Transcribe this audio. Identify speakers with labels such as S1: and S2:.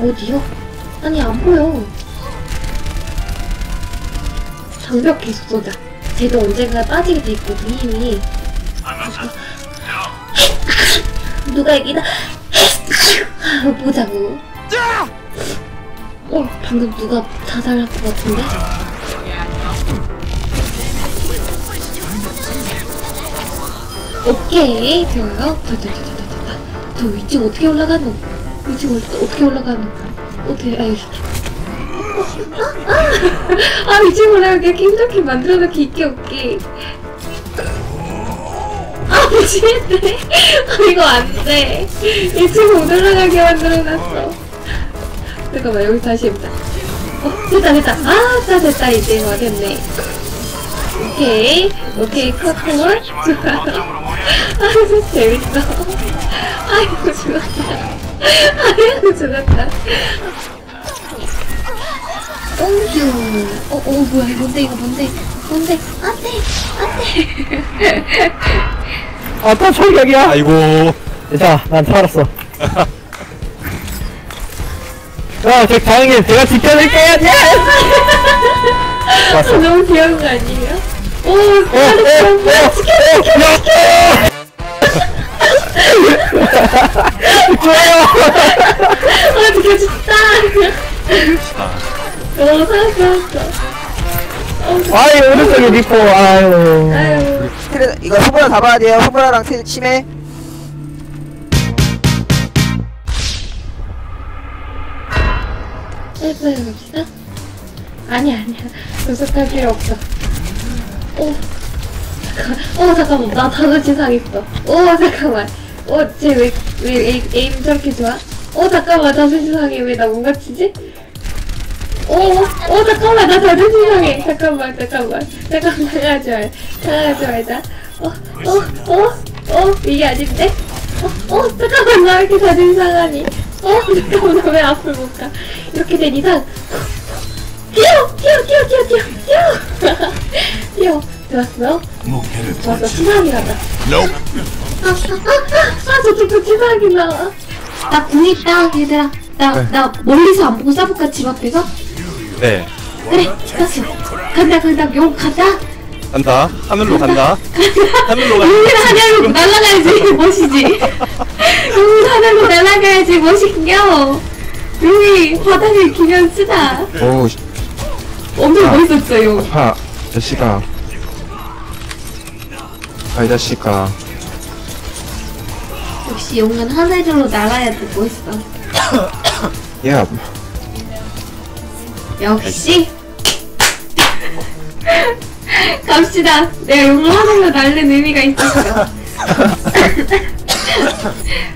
S1: 어디요? 아니 안 보여. 장벽 계속 쏘자. 쟤도 언젠가 빠지게 돼 있거든 이미. 누가 이기나? 보자고. 어 방금 누가 자살할 것 같은데? 오케이 좋아요. 자자자자자자. 저 위층 어떻게 올라가노? 위층 올- 어떻게 올라가노? 어떻게 아유. 아, 아 위층 올라가게 힘들게 만들어놓기 있게 없게. 아 미치겠네. 아, 이거 안 돼. 위층 못 올라가게 만들어놨어. 잠깐만 여기 다시 해보자. 어 됐다 됐다. 아 됐다 이제 와 됐네. 오케이 오케이 컷콜 좋아. 아이고 재밌어. 아이고 죽었다. 아이고 죽었다. 옹규. 어, 어, 뭐야, 이거 뭔데, 이거 뭔데, 뭔데, 안 돼, 안 돼.
S2: 아, 또 철격이야?
S3: 아이고
S2: 자, 난 살았어. 야, 저 다행히 제가 지켜낼게요. 예!
S1: 아, 너무 귀여운 거 아니에요? 오,
S2: 어, 어.
S1: 어, 뭐야, 지켜, 지켜.
S2: 좋아요.
S1: 아, 지켜줬다. 어, 살았어, 살았어.
S2: 아이, 오른쪽에 리포, 아유.
S1: 아유,
S4: 트레, 이거 후보라 잡아야 돼요. 후보라랑 트, 심해.
S1: 셀프 해봅시다. 아니야, 아니야. 분석할 필요 없어. 오, 어, 잠깐만. 나 단어 지상했어. 오, 잠깐만. 어, 쟤 왜, 왜 에임, 저렇게 좋아? 어, 잠깐만. 자존심 상해. 왜 나 뭔가 치지? 오, 오, 잠깐만. 나 자존심 상해. 잠깐만, 잠깐만. 잠깐만, 당하지 말. 당하지 말자. 어, 어, 어, 어, 이게 아닌데? 어, 어, 잠깐만. 나왜 이렇게 자존심 상하니? 어, 잠깐만. 나왜 앞을 못 가? 이렇게 된 이상. 뛰어! 뛰어! 뛰어! 뛰어! 뛰어! 뛰어! 뛰어! 좋았어? 좋았어. 치사하게 가자. 아, 아, 아, 아, 저쪽도 치사하게 나와. 나궁 있다, 얘들아. 나, 나 멀리서 안 보고 싸볼까, 집 앞에서?
S3: 네
S1: 그래, 떴어. 간다, 간다, 용 간다.
S3: 간다 하늘로 간다 하늘로 간다
S1: 용이 하늘로 날아가야지, 멋이지. 용이 하늘로 날아가야지, 멋있겨. 용이 바닥에 기면 쓰다.
S5: 오,
S1: 엄청 멋있었어, 용.
S5: 하, 자식아. 아, 이 자식아.
S1: 역시 용은 하늘로 날아야 돼, 멋있어.
S5: 야,
S1: 역시 갑시다 내가 용을 하늘로 날는 의미가 있었어